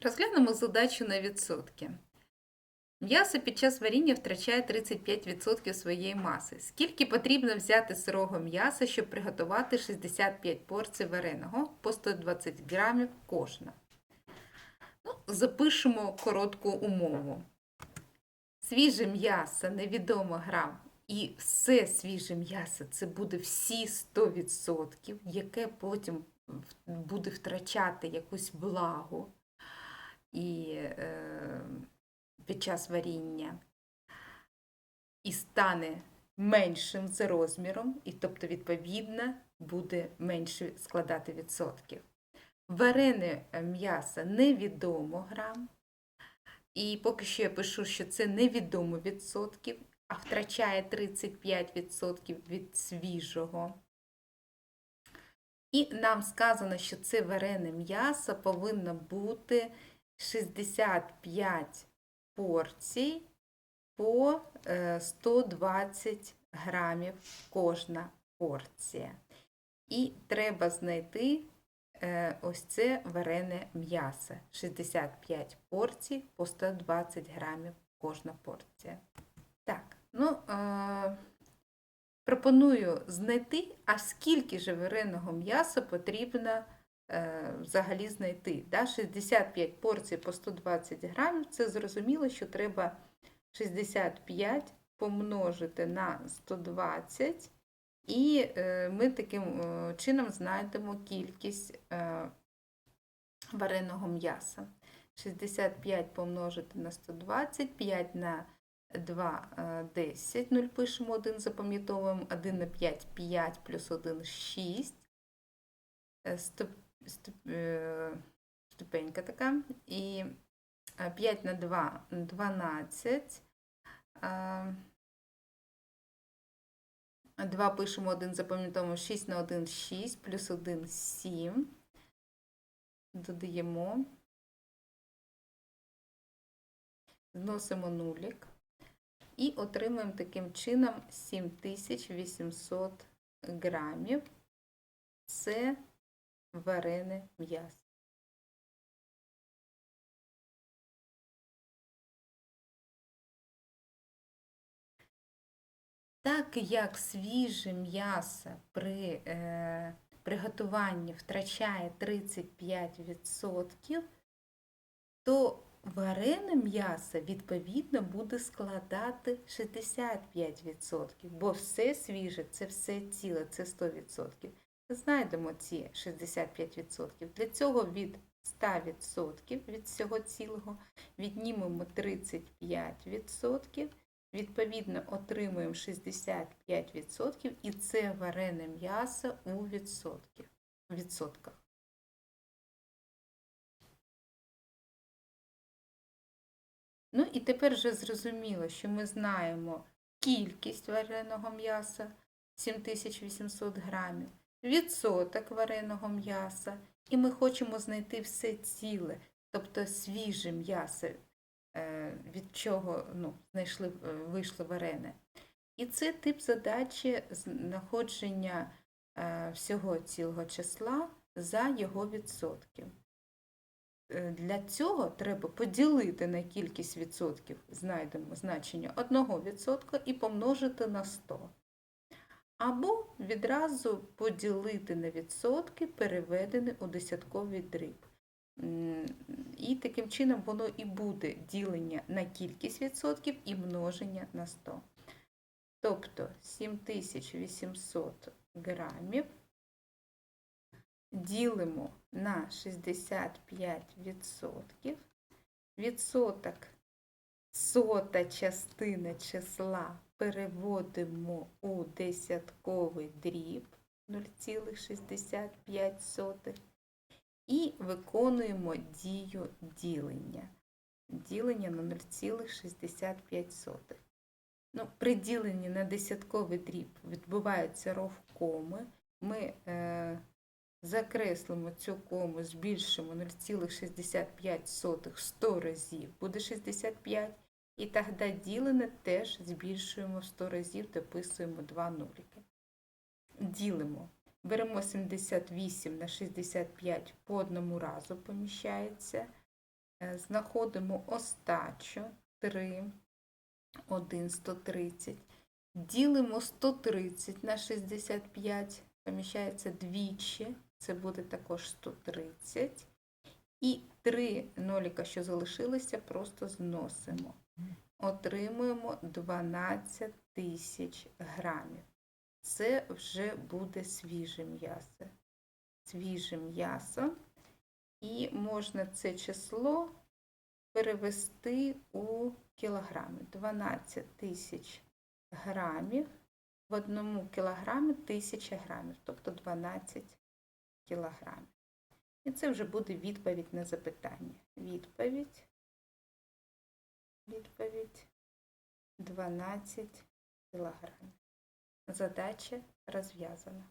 Розглянемо задачу на відсотки. М'ясо під час варіння втрачає 35% своєї маси. Скільки потрібно взяти сирого м'яса, щоб приготувати 65 порцій вареного по 120 грамів кожна? Ну, запишемо коротку умову. Свіже м'ясо невідомо грам. І все свіже м'ясо це буде всі 100%, яке потім буде втрачати якусь влагу і е, під час варіння і стане меншим за розміром, і тобто, відповідно, буде менше складати відсотків. Варене е, м'ясо невідомо грам. І поки що я пишу, що це невідомо відсотків, а втрачає 35% від свіжого. І нам сказано, що це варене м'ясо повинно бути 65 порцій по е, 120 грамів кожна порція. І треба знайти е, ось це варене м'ясо. 65 порцій по 120 грамів кожна порція. Так, ну, е, пропоную знайти, а скільки же вареного м'яса потрібно е, взагалі знайти. Да? 65 порцій по 120 грамів, це зрозуміло, що треба 65 помножити на 120, і е, ми таким е, чином знайдемо кількість е, вареного м'яса. 65 помножити на 120, 5 на 2 е, 10, 0 пишемо 1, запам'ятовуємо, 1 на 5 5 плюс 1 6. Е, ступенька така. І е, 5 на 2 12. Е, 2 пишемо 1, запам'ятовуємо 6 на 1 6, плюс 1 7. Додаємо. Зносимо нулік. І отримуємо таким чином 7800 грамів. Це варене м'ясо. Так як свіже м'ясо при е, приготуванні втрачає 35%, то варене м'ясо відповідно буде складати 65%, бо все свіже це все ціле, це 100%. Знайдемо ці 65%. Для цього від 100% від всього цілого віднімемо 35%. Відповідно, отримуємо 65%, і це варене м'ясо у відсотках. Ну і тепер вже зрозуміло, що ми знаємо кількість вареного м'яса 7800 грамів, відсоток вареного м'яса, і ми хочемо знайти все ціле, тобто свіже м'ясо, е, від чого ну, знайшли, е, вийшло варене. І це тип задачі знаходження е, всього цілого числа за його відсотків. Е, Для цього треба поділити на кількість відсотків, знайдемо значення 1% і помножити на 100. Або відразу поділити на відсотки, переведені у десятковий дріб. І таким чином воно і буде ділення на кількість відсотків і множення на 100. Тобто 7800 грамів ділимо на 65%. Відсоток сота частина числа переводимо у десятковий дріб 0,65 і виконуємо дію ділення. Ділення на 0,65. Ну, при діленні на десятковий дріб відбуваються ровкоми. Ми е, закреслимо цю кому, збільшимо 0,65 100 разів, буде 65. І тоді ділене теж збільшуємо в 100 разів, дописуємо 2 нуліки. Ділимо. Беремо 78 на 65 по одному разу поміщається. Е, Знаходимо остачу 3, 1, 130. Ділимо 130 на 65, поміщається двічі, це буде також 130. І 3 ноліка, що залишилися, просто зносимо. Отримуємо 12 тисяч грамів. Це вже буде свіже м'ясо. Свіже м'ясо. І можна це число перевести у кілограми. 12 тисяч грамів. В одному кілограмі 1000 грамів, тобто 12 кілограмів. І це вже буде відповідь на запитання. Відповідь. Відповідь 12 кілограмів. Задача розв'язана.